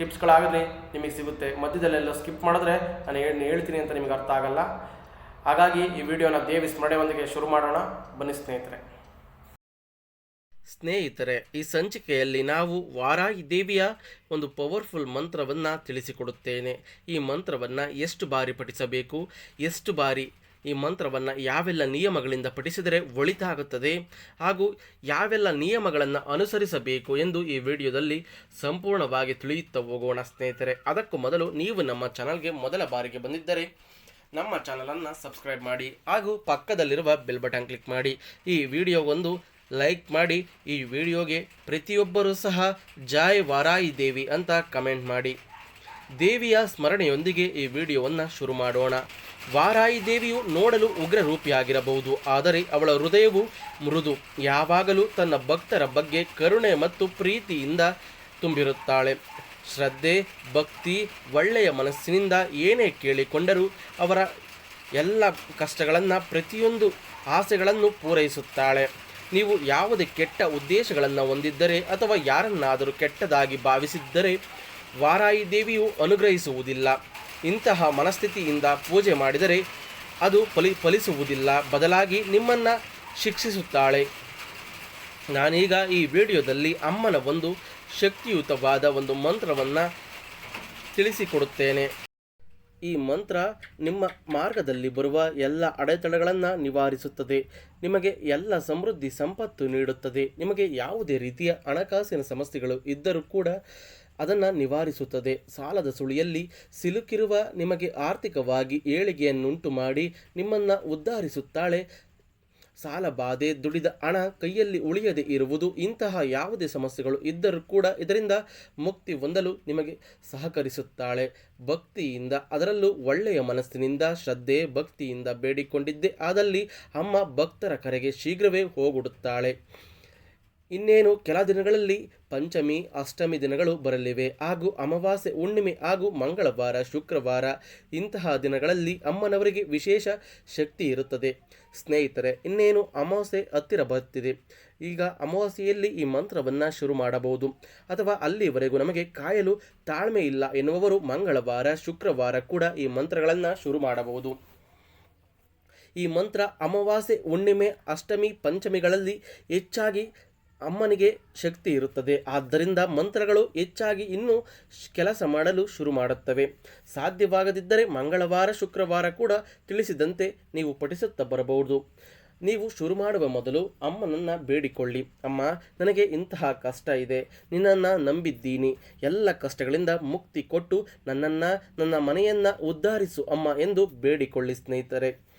ಟಿಪ್ಸ್ಗಳಾಗಲಿ ನಿಮಗೆ ಸಿಗುತ್ತೆ. ಮಧ್ಯದಲ್ಲೆಲ್ಲ ಸ್ಕಿಪ್ ಮಾಡಿದ್ರೆ ನಾನು ಏನು ಹೇಳ್ತೀನಿ ಅಂತ ನಿಮಗೆ ಅರ್ಥ ಆಗಲ್ಲ. ಹಾಗಾಗಿ ಈ ವಿಡಿಯೋನ ದೇವಿ ಸ್ಮರಣೆಯೊಂದಿಗೆ ಶುರು ಮಾಡೋಣ. ಬನ್ನಿ ಸ್ನೇಹಿತರೆ. ಸ್ನೇಹಿತರೆ, ಈ ಸಂಚಿಕೆಯಲ್ಲಿ ನಾವು ವಾರಾಹಿ ದೇವಿಯ ಒಂದು ಪವರ್ಫುಲ್ ಮಂತ್ರವನ್ನು ತಿಳಿಸಿಕೊಡುತ್ತೇನೆ. ಈ ಮಂತ್ರವನ್ನು ಎಷ್ಟು ಬಾರಿ ಪಠಿಸಬೇಕು, ಎಷ್ಟು ಬಾರಿ ಈ ಮಂತ್ರವನ್ನು ಯಾವೆಲ್ಲ ನಿಯಮಗಳಿಂದ ಪಠಿಸಿದರೆ ಒಳಿತಾಗುತ್ತದೆ ಹಾಗೂ ಯಾವೆಲ್ಲ ನಿಯಮಗಳನ್ನು ಅನುಸರಿಸಬೇಕು ಎಂದು ಈ ವಿಡಿಯೋದಲ್ಲಿ ಸಂಪೂರ್ಣವಾಗಿ ತಿಳಿಯುತ್ತಾ ಹೋಗೋಣ ಸ್ನೇಹಿತರೆ. ಅದಕ್ಕೂ ಮೊದಲು ನೀವು ನಮ್ಮ ಚಾನಲ್ಗೆ ಮೊದಲ ಬಾರಿಗೆ ಬಂದಿದ್ದರೆ ನಮ್ಮ ಚಾನಲನ್ನು ಸಬ್ಸ್ಕ್ರೈಬ್ ಮಾಡಿ ಹಾಗೂ ಪಕ್ಕದಲ್ಲಿರುವ ಬೆಲ್ ಬಟನ್ ಕ್ಲಿಕ್ ಮಾಡಿ. ಈ ವಿಡಿಯೋಗೊಂದು ಲೈಕ್ ಮಾಡಿ, ಈ ವಿಡಿಯೋಗೆ ಪ್ರತಿಯೊಬ್ಬರೂ ಸಹ ಜಾಯ್ ವಾರಾಯಿ ದೇವಿ ಅಂತ ಕಮೆಂಟ್ ಮಾಡಿ. ದೇವಿಯ ಸ್ಮರಣೆಯೊಂದಿಗೆ ಈ ವಿಡಿಯೋವನ್ನು ಶುರು ಮಾಡೋಣ. ವಾರಾಯಿ ದೇವಿಯು ನೋಡಲು ಉಗ್ರ ರೂಪಿಯಾಗಿರಬಹುದು ಆದರೆ ಅವಳ ಹೃದಯವು ಮೃದು. ಯಾವಾಗಲೂ ತನ್ನ ಭಕ್ತರ ಬಗ್ಗೆ ಕರುಣೆ ಮತ್ತು ಪ್ರೀತಿಯಿಂದ ತುಂಬಿರುತ್ತಾಳೆ. ಶ್ರದ್ಧೆ, ಭಕ್ತಿ, ಒಳ್ಳೆಯ ಮನಸ್ಸಿನಿಂದ ಏನೇ ಕೇಳಿಕೊಂಡರೂ ಅವರ ಎಲ್ಲ ಕಷ್ಟಗಳನ್ನು ಪ್ರತಿಯೊಂದು ಆಸೆಗಳನ್ನು ಪೂರೈಸುತ್ತಾಳೆ. ನೀವು ಯಾವುದೇ ಕೆಟ್ಟ ಉದ್ದೇಶಗಳನ್ನು ಹೊಂದಿದ್ದರೆ ಅಥವಾ ಯಾರನ್ನಾದರೂ ಕೆಟ್ಟದಾಗಿ ಭಾವಿಸಿದ್ದರೆ ವಾರಾಯಿ ದೇವಿಯು ಅನುಗ್ರಹಿಸುವುದಿಲ್ಲ. ಇಂತಹ ಮನಸ್ಥಿತಿಯಿಂದ ಪೂಜೆ ಮಾಡಿದರೆ ಅದು ಫಲಿ, ಫಲಿಸುವುದಿಲ್ಲ, ಬದಲಾಗಿ ನಿಮ್ಮನ್ನು ಶಿಕ್ಷಿಸುತ್ತಾಳೆ. ನಾನೀಗ ಈ ವಿಡಿಯೋದಲ್ಲಿ ಅಮ್ಮನ ಒಂದು ಶಕ್ತಿಯುತವಾದ ಒಂದು ಮಂತ್ರವನ್ನು ತಿಳಿಸಿಕೊಡುತ್ತೇನೆ. ಈ ಮಂತ್ರ ನಿಮ್ಮ ಮಾರ್ಗದಲ್ಲಿ ಬರುವ ಎಲ್ಲ ಅಡೆತಡೆಗಳನ್ನು ನಿವಾರಿಸುತ್ತದೆ. ನಿಮಗೆ ಎಲ್ಲ ಸಮೃದ್ಧಿ, ಸಂಪತ್ತು ನೀಡುತ್ತದೆ. ನಿಮಗೆ ಯಾವುದೇ ರೀತಿಯ ಹಣಕಾಸಿನ ಸಮಸ್ಯೆಗಳು ಇದ್ದರೂ ಕೂಡ ಅದನ್ನು ನಿವಾರಿಸುತ್ತದೆ. ಸಾಲದ ಸುಳಿಯಲ್ಲಿ ಸಿಲುಕಿರುವ ನಿಮಗೆ ಆರ್ಥಿಕವಾಗಿ ಏಳಿಗೆಯನ್ನುಂಟು ಮಾಡಿ ನಿಮ್ಮನ್ನು ಉದ್ಧರಿಸುತ್ತಾಳೆ. ಸಾಲ ಬಾಧೆ, ದುಡಿದ ಹಣ ಕೈಯಲ್ಲಿ ಉಳಿಯದೆ ಇರುವುದು, ಇಂತಹ ಯಾವುದೇ ಸಮಸ್ಯೆಗಳು ಇದ್ದರೂ ಕೂಡ ಇದರಿಂದ ಮುಕ್ತಿ ಹೊಂದಲು ನಿಮಗೆ ಸಹಕರಿಸುತ್ತಾಳೆ. ಭಕ್ತಿಯಿಂದ, ಅದರಲ್ಲೂ ಒಳ್ಳೆಯ ಮನಸ್ಸಿನಿಂದ ಶ್ರದ್ಧೆ, ಭಕ್ತಿಯಿಂದ ಬೇಡಿಕೊಂಡಿದ್ದೇ. ಆದಲ್ಲಿ ಅಮ್ಮ ಭಕ್ತರ ಕರೆಗೆ ಶೀಘ್ರವೇ ಹೋಗುಡುತ್ತಾಳೆ ಇನ್ನೇನು ಕೆಲ ದಿನಗಳಲ್ಲಿ ಪಂಚಮಿ, ಅಷ್ಟಮಿ ದಿನಗಳು ಬರಲಿವೆ. ಹಾಗೂ ಅಮಾವಾಸ್ಯೆ, ಹುಣ್ಣಿಮೆ ಹಾಗೂ ಮಂಗಳವಾರ, ಶುಕ್ರವಾರ ಇಂತಹ ದಿನಗಳಲ್ಲಿ ಅಮ್ಮನವರಿಗೆ ವಿಶೇಷ ಶಕ್ತಿ ಇರುತ್ತದೆ. ಸ್ನೇಹಿತರೆ, ಇನ್ನೇನು ಅಮಾವಾಸ್ಯೆ ಹತ್ತಿರ ಬರುತ್ತಿದೆ ಈಗ ಅಮಾವಾಸ್ಯೆಯಲ್ಲಿ ಈ ಮಂತ್ರವನ್ನು ಶುರು ಮಾಡಬಹುದು. ಅಥವಾ ಅಲ್ಲಿವರೆಗೂ ನಮಗೆ ಕಾಯಲು ತಾಳ್ಮೆ ಇಲ್ಲ ಎನ್ನುವವರು ಮಂಗಳವಾರ, ಶುಕ್ರವಾರ ಕೂಡ ಈ ಮಂತ್ರಗಳನ್ನು ಶುರು ಮಾಡಬಹುದು. ಈ ಮಂತ್ರ ಅಮಾವಾಸ್ಯೆ, ಹುಣ್ಣಿಮೆ, ಅಷ್ಟಮಿ, ಪಂಚಮಿಗಳಲ್ಲಿ ಹೆಚ್ಚಾಗಿ ಅಮ್ಮನಿಗೆ ಶಕ್ತಿ ಇರುತ್ತದೆ. ಆದ್ದರಿಂದ ಮಂತ್ರಗಳು ಹೆಚ್ಚಾಗಿ ಇನ್ನೂ ಕೆಲಸ ಮಾಡಲು ಶುರು ಮಾಡುತ್ತವೆ. ಸಾಧ್ಯವಾಗದಿದ್ದರೆ ಮಂಗಳವಾರ, ಶುಕ್ರವಾರ ಕೂಡ ತಿಳಿಸಿದಂತೆ ನೀವು ಪಠಿಸುತ್ತಾ ಬರಬಹುದು. ನೀವು ಶುರು ಮಾಡುವ ಮೊದಲು ಅಮ್ಮನನ್ನು ಬೇಡಿಕೊಳ್ಳಿ. ಅಮ್ಮ, ನನಗೆ ಇಂತಹ ಕಷ್ಟ ಇದೆ. ನಿನ್ನನ್ನು ನಂಬಿದ್ದೀನಿ. ಎಲ್ಲ ಕಷ್ಟಗಳಿಂದ ಮುಕ್ತಿ ಕೊಟ್ಟು ನನ್ನನ್ನು, ನನ್ನ ಮನೆಯನ್ನು ಉದ್ಧಾರಿಸು ಅಮ್ಮ ಎಂದು ಬೇಡಿಕೊಳ್ಳಿ ಸ್ನೇಹಿತರೆ.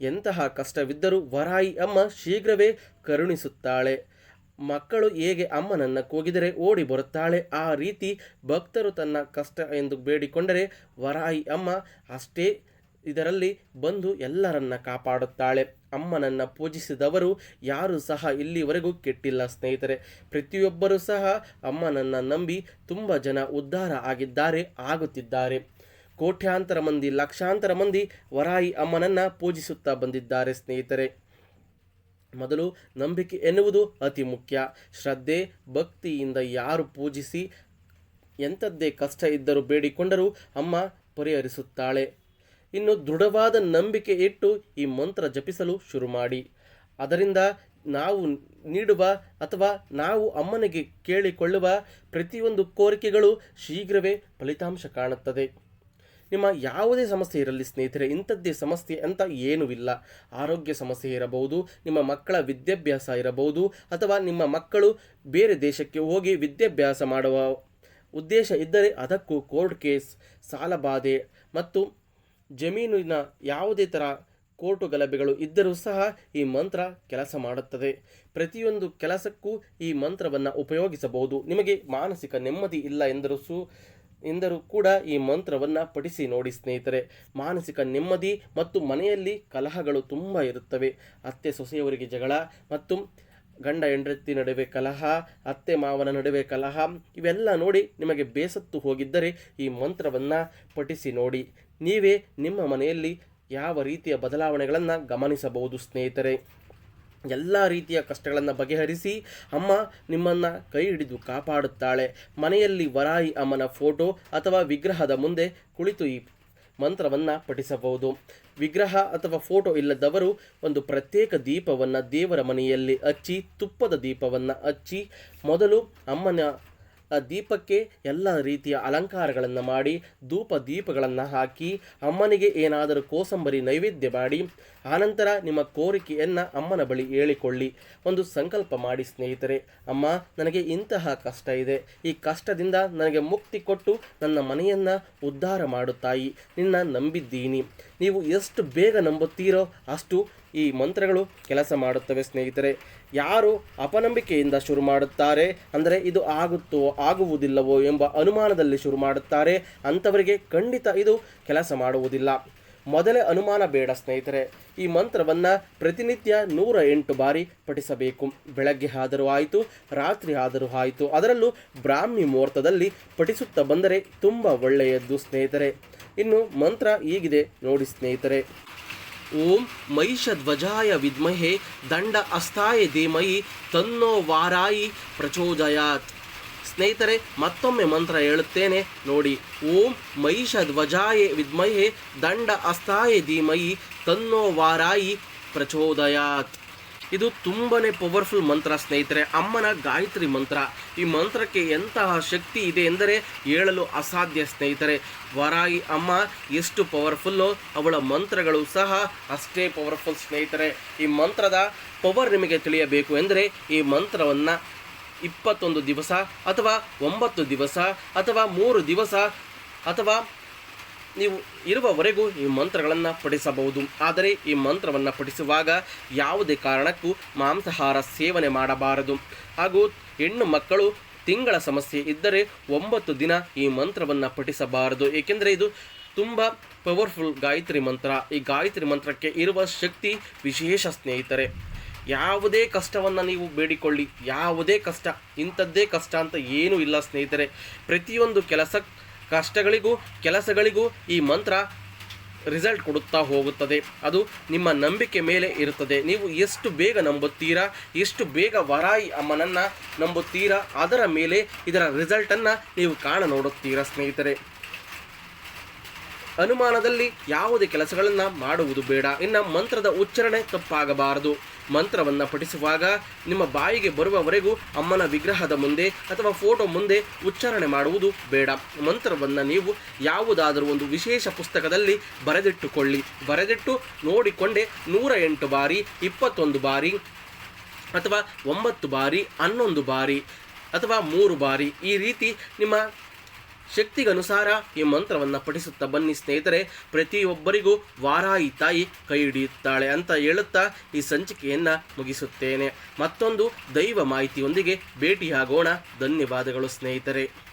ಎಂತಹ ಕಷ್ಟವಿದ್ದರೂ ವರಾಯಿ ಅಮ್ಮ ಶೀಘ್ರವೇ ಕರುಣಿಸುತ್ತಾಳೆ. ಮಕ್ಕಳು ಹೇಗೆ ಅಮ್ಮನನ್ನು ಕೂಗಿದರೆ ಓಡಿ ಬರುತ್ತಾಳೆ ಆ ರೀತಿ ಭಕ್ತರು ತನ್ನ ಕಷ್ಟ ಎಂದು ಬೇಡಿಕೊಂಡರೆ ವರಾಯಿ ಅಮ್ಮ ಅಷ್ಟೇ ಇದರಲ್ಲಿ ಬಂದು ಎಲ್ಲರನ್ನ ಕಾಪಾಡುತ್ತಾಳೆ. ಅಮ್ಮನನ್ನು ಪೂಜಿಸಿದವರು ಯಾರೂ ಸಹ ಇಲ್ಲಿವರೆಗೂ ಕೆಟ್ಟಿಲ್ಲ ಸ್ನೇಹಿತರೆ. ಪ್ರತಿಯೊಬ್ಬರೂ ಸಹ ಅಮ್ಮನನ್ನು ನಂಬಿ ತುಂಬ ಜನ ಉದ್ಧಾರ ಆಗಿದ್ದಾರೆ, ಆಗುತ್ತಿದ್ದಾರೆ. ಕೋಟ್ಯಾಂತರ ಮಂದಿ, ಲಕ್ಷಾಂತರ ಮಂದಿ ವರಾಯಿ ಅಮ್ಮನನ್ನು ಪೂಜಿಸುತ್ತಾ ಬಂದಿದ್ದಾರೆ ಸ್ನೇಹಿತರೆ. ಮೊದಲು ನಂಬಿಕೆ ಎನ್ನುವುದು ಅತಿ ಮುಖ್ಯ. ಶ್ರದ್ಧೆ, ಭಕ್ತಿಯಿಂದ ಯಾರು ಪೂಜಿಸಿ ಎಂಥದ್ದೇ ಕಷ್ಟ ಇದ್ದರೂ ಬೇಡಿಕೊಂಡರೂ ಅಮ್ಮ ಪರಿಹರಿಸುತ್ತಾಳೆ. ಇನ್ನು ದೃಢವಾದ ನಂಬಿಕೆ ಇಟ್ಟು ಈ ಮಂತ್ರ ಜಪಿಸಲು ಶುರು ಮಾಡಿ. ಅದರಿಂದ ನಾವು ನೀಡುವ ಅಥವಾ ನಾವು ಅಮ್ಮನಿಗೆ ಕೇಳಿಕೊಳ್ಳುವ ಪ್ರತಿಯೊಂದು ಕೋರಿಕೆಗಳು ಶೀಘ್ರವೇ ಫಲಿತಾಂಶ ಕಾಣುತ್ತದೆ. ನಿಮ್ಮ ಯಾವುದೇ ಸಮಸ್ಯೆ ಇರಲಿ ಸ್ನೇಹಿತರೆ, ಇಂಥದ್ದೇ ಸಮಸ್ಯೆ ಅಂತ ಏನೂ ಇಲ್ಲ. ಆರೋಗ್ಯ ಸಮಸ್ಯೆ ಇರಬಹುದು, ನಿಮ್ಮ ಮಕ್ಕಳ ವಿದ್ಯಾಭ್ಯಾಸ ಇರಬಹುದು, ಅಥವಾ ನಿಮ್ಮ ಮಕ್ಕಳು ಬೇರೆ ದೇಶಕ್ಕೆ ಹೋಗಿ ವಿದ್ಯಾಭ್ಯಾಸ ಮಾಡುವ ಉದ್ದೇಶ ಇದ್ದರೆ ಅದಕ್ಕೂ ಕೋರ್ಟ್ ಕೇಸ್ ಸಾಲಬಾಧೆ ಮತ್ತು ಜಮೀನಿನ ಯಾವುದೇ ಥರ ಕೋರ್ಟು ಗಲಭೆಗಳು ಇದ್ದರೂ ಸಹ ಈ ಮಂತ್ರ ಕೆಲಸ ಮಾಡುತ್ತದೆ. ಪ್ರತಿಯೊಂದು ಕೆಲಸಕ್ಕೂ ಈ ಮಂತ್ರವನ್ನು ಉಪಯೋಗಿಸಬಹುದು. ನಿಮಗೆ ಮಾನಸಿಕ ನೆಮ್ಮದಿ ಇಲ್ಲ ಎಂದರೂ ಸು ಎಂದರೂ ಕೂಡ ಈ ಮಂತ್ರವನ್ನು ಪಠಿಸಿ ನೋಡಿ ಸ್ನೇಹಿತರೆ. ಮಾನಸಿಕ ನೆಮ್ಮದಿ ಮತ್ತು ಮನೆಯಲ್ಲಿ ಕಲಹಗಳು ತುಂಬ ಇರುತ್ತವೆ. ಅತ್ತೆ ಸೊಸೆಯವರಿಗೆ ಜಗಳ ಮತ್ತು ಗಂಡ ಹೆಂಡತಿ ನಡುವೆ ಕಲಹ, ಅತ್ತೆ ಮಾವನ ನಡುವೆ ಕಲಹ, ಇವೆಲ್ಲ ನೋಡಿ ನಿಮಗೆ ಬೇಸತ್ತು ಹೋಗಿದ್ದರೆ ಈ ಮಂತ್ರವನ್ನು ಪಠಿಸಿ ನೋಡಿ. ನೀವೇ ನಿಮ್ಮ ಮನೆಯಲ್ಲಿ ಯಾವ ರೀತಿಯ ಬದಲಾವಣೆಗಳನ್ನು ಗಮನಿಸಬಹುದು ಸ್ನೇಹಿತರೆ. ಎಲ್ಲ ರೀತಿಯ ಕಷ್ಟಗಳನ್ನು ಬಗೆಹರಿಸಿ ಅಮ್ಮ ನಿಮ್ಮನ್ನು ಕೈ ಹಿಡಿದು ಕಾಪಾಡುತ್ತಾಳೆ. ಮನೆಯಲ್ಲಿ ವರಾಯಿ ಅಮ್ಮನ ಫೋಟೋ ಅಥವಾ ವಿಗ್ರಹದ ಮುಂದೆ ಕುಳಿತು ಈ ಮಂತ್ರವನ್ನು ಪಠಿಸಬಹುದು. ವಿಗ್ರಹ ಅಥವಾ ಫೋಟೋ ಇಲ್ಲದವರು ಒಂದು ಪ್ರತ್ಯೇಕ ದೀಪವನ್ನು ದೇವರ ಮನೆಯಲ್ಲಿ ಹಚ್ಚಿ, ತುಪ್ಪದ ದೀಪವನ್ನು ಹಚ್ಚಿ, ಮೊದಲು ಅಮ್ಮನ ಆ ದೀಪಕ್ಕೆ ಎಲ್ಲ ರೀತಿಯ ಅಲಂಕಾರಗಳನ್ನು ಮಾಡಿ, ಧೂಪ ದೀಪಗಳನ್ನು ಹಾಕಿ, ಅಮ್ಮನಿಗೆ ಏನಾದರೂ ಕೋಸಂಬರಿ ನೈವೇದ್ಯ ಮಾಡಿ, ಆನಂತರ ನಿಮ್ಮ ಕೋರಿಕೆಯನ್ನು ಅಮ್ಮನ ಬಳಿ ಹೇಳಿಕೊಳ್ಳಿ. ಒಂದು ಸಂಕಲ್ಪ ಮಾಡಿ ಸ್ನೇಹಿತರೆ, ಅಮ್ಮ, ನನಗೆ ಇಂತಹ ಕಷ್ಟ ಇದೆ. ಈ ಕಷ್ಟದಿಂದ ನನಗೆ ಮುಕ್ತಿ ಕೊಟ್ಟು ನನ್ನ ಮನೆಯನ್ನು ಉದ್ಧಾರ ಮಾಡುತ್ತಾಯಿ ತಾಯಿ, ನಿನ್ನ ನಂಬಿದ್ದೀನಿ. ನೀವು ಎಷ್ಟು ಬೇಗ ನಂಬುತ್ತೀರೋ ಅಷ್ಟು ಈ ಮಂತ್ರಗಳು ಕೆಲಸ ಮಾಡುತ್ತವೆ ಸ್ನೇಹಿತರೆ. ಯಾರು ಅಪನಂಬಿಕೆಯಿಂದ ಶುರು ಮಾಡುತ್ತಾರೆ? ಅಂದರೆ ಇದು ಆಗುತ್ತೋ, ಆಗುವುದಿಲ್ಲವೋ ಎಂಬ ಅನುಮಾನದಲ್ಲಿ ಶುರು ಮಾಡುತ್ತಾರೆ. ಅಂಥವರಿಗೆ ಖಂಡಿತ ಇದು ಕೆಲಸ ಮಾಡುವುದಿಲ್ಲ. ಮೊದಲೇ ಅನುಮಾನ ಬೇಡ ಸ್ನೇಹಿತರೆ. ಈ ಮಂತ್ರವನ್ನು ಪ್ರತಿನಿತ್ಯ ನೂರ ಎಂಟು ಬಾರಿ ಪಠಿಸಬೇಕು. ಬೆಳಗ್ಗೆ ಆದರೂ ಆಯಿತು, ರಾತ್ರಿ ಆದರೂ ಆಯಿತು. ಅದರಲ್ಲೂ ಬ್ರಾಹ್ಮಿ ಮುಹೂರ್ತದಲ್ಲಿ ಪಠಿಸುತ್ತಾ ಬಂದರೆ ತುಂಬ ಒಳ್ಳೆಯದ್ದು ಸ್ನೇಹಿತರೆ. ಇನ್ನು ಮಂತ್ರ ಈಗಿದೆ ನೋಡಿ ಸ್ನೇಹಿತರೆ. ಓಂ ಮಹಿಷಧ್ವಜಾಯ ವಿದ್ಮಹೆ ದಂಡ ಅಸ್ತಾಯ ಧೀಮಯಿ ತನ್ನೋ ವಾರಾಯಿ ಪ್ರಚೋದಯಾತ್. ಸ್ನೇಹಿತರೆ, ಮತ್ತೊಮ್ಮೆ ಮಂತ್ರ ಹೇಳುತ್ತೇನೆ. ನೋಡಿ, ಓಂ ಮಹಿಷಧ್ವಜಾಯ ವಿದ್ಮಹೆ ದಂಡ ಅಸ್ತಾಯ ಧೀಮಯಿ ತನ್ನೋ ವಾರಾಯಿ ಪ್ರಚೋದಯಾತ್. ಇದು ತುಂಬನೇ ಪವರ್ಫುಲ್ ಮಂತ್ರ, ಸ್ನೇಹಿತರೆ. ಅಮ್ಮನ ಗಾಯತ್ರಿ ಮಂತ್ರ. ಈ ಮಂತ್ರಕ್ಕೆ ಎಂತಹ ಶಕ್ತಿ ಇದೆ ಎಂದರೆ ಹೇಳಲು ಅಸಾಧ್ಯ, ಸ್ನೇಹಿತರೆ. ವರಾಯಿ ಅಮ್ಮ, ಎಷ್ಟು ಪವರ್ಫುಲ್ಲು ಅವಳ ಮಂತ್ರಗಳು ಸಹ ಅಷ್ಟೇ ಪವರ್ಫುಲ್ ಸ್ನೇಹಿತರೆ. ಈ ಮಂತ್ರದ ಪವರ್ ನಿಮಗೆ ತಿಳಿಯಬೇಕು ಎಂದರೆ ಈ ಮಂತ್ರವನ್ನು ಇಪ್ಪತ್ತೊಂದು ದಿವಸ ಅಥವಾ ಒಂಬತ್ತು ದಿವಸ ಅಥವಾ ಮೂರು ದಿವಸ ಅಥವಾ ನೀವು ಇರುವವರೆಗೂ ಈ ಮಂತ್ರಗಳನ್ನು ಪಠಿಸಬಹುದು. ಆದರೆ ಈ ಮಂತ್ರವನ್ನು ಪಠಿಸುವಾಗ ಯಾವುದೇ ಕಾರಣಕ್ಕೂ ಮಾಂಸಾಹಾರ ಸೇವನೆ ಮಾಡಬಾರದು. ಹಾಗೂ ಹೆಣ್ಣು ಮಕ್ಕಳು ತಿಂಗಳ ಸಮಸ್ಯೆ ಇದ್ದರೆ ಒಂಬತ್ತು ದಿನ ಈ ಮಂತ್ರವನ್ನು ಪಠಿಸಬಾರದು. ಏಕೆಂದರೆ ಇದು ತುಂಬ ಪವರ್ಫುಲ್ ಗಾಯತ್ರಿ ಮಂತ್ರ. ಈ ಗಾಯತ್ರಿ ಮಂತ್ರಕ್ಕೆ ಇರುವ ಶಕ್ತಿ ವಿಶೇಷ ಸ್ನೇಹಿತರೆ. ಯಾವುದೇ ಕಷ್ಟವನ್ನು ನೀವು ಬೇಡಿಕೊಳ್ಳಿ. ಯಾವುದೇ ಕಷ್ಟ, ಇಂಥದ್ದೇ ಕಷ್ಟ ಅಂತ ಏನೂ ಇಲ್ಲ ಸ್ನೇಹಿತರೆ. ಪ್ರತಿಯೊಂದು ಕೆಲಸ ಕಷ್ಟಗಳಿಗೂ, ಕೆಲಸಗಳಿಗೂ ಈ ಮಂತ್ರ ರಿಸಲ್ಟ್ ಕೊಡುತ್ತಾ ಹೋಗುತ್ತದೆ. ಅದು ನಿಮ್ಮ ನಂಬಿಕೆ ಮೇಲೆ ಇರುತ್ತದೆ. ನೀವು ಎಷ್ಟು ಬೇಗ ನಂಬುತ್ತೀರಾ, ಎಷ್ಟು ಬೇಗ ವರಾಯಿ ಅಮ್ಮನನ್ನು ನಂಬುತ್ತೀರಾ, ಅದರ ಮೇಲೆ ಇದರ ರಿಸಲ್ಟನ್ನು ನೀವು ಕಾಣ ನೋಡುತ್ತೀರಾ, ಸ್ನೇಹಿತರೆ. ಅನುಮಾನದಲ್ಲಿ ಯಾವುದೇ ಕೆಲಸಗಳನ್ನು ಮಾಡುವುದು ಬೇಡ. ಇನ್ನು ಮಂತ್ರದ ಉಚ್ಚಾರಣೆ ತಪ್ಪಾಗಬಾರದು. ಮಂತ್ರವನ್ನು ಪಠಿಸುವಾಗ ನಿಮ್ಮ ಬಾಯಿಗೆ ಬರುವವರೆಗೂ ಅಮ್ಮನ ವಿಗ್ರಹದ ಮುಂದೆ ಅಥವಾ ಫೋಟೋ ಮುಂದೆ ಉಚ್ಚಾರಣೆ ಮಾಡುವುದು ಬೇಡ. ಮಂತ್ರವನ್ನು ನೀವು ಯಾವುದಾದರೂ ಒಂದು ವಿಶೇಷ ಪುಸ್ತಕದಲ್ಲಿ ಬರೆದಿಟ್ಟುಕೊಳ್ಳಿ. ಬರೆದಿಟ್ಟು ನೋಡಿಕೊಂಡೆ ನೂರ ಎಂಟು ಬಾರಿ, ಇಪ್ಪತ್ತೊಂದು ಬಾರಿ ಅಥವಾ ಒಂಬತ್ತು ಬಾರಿ, ಹನ್ನೊಂದು ಬಾರಿ ಅಥವಾ ಮೂರು ಬಾರಿ ಈ ರೀತಿ ನಿಮ್ಮ ಶಕ್ತಿಗನುಸಾರ ಈ ಮಂತ್ರವನ್ನು ಪಠಿಸುತ್ತಾ ಬನ್ನಿ ಸ್ನೇಹಿತರೆ. ಪ್ರತಿಯೊಬ್ಬರಿಗೂ ವಾರಾಯಿ ತಾಯಿ ಕೈ ಹಿಡಿಯುತ್ತಾಳೆ ಅಂತ ಹೇಳುತ್ತಾ ಈ ಸಂಚಿಕೆಯನ್ನು ಮುಗಿಸುತ್ತೇನೆ. ಮತ್ತೊಂದು ದೈವ ಮಾಹಿತಿಯೊಂದಿಗೆ ಭೇಟಿಯಾಗೋಣ. ಧನ್ಯವಾದಗಳು ಸ್ನೇಹಿತರೆ.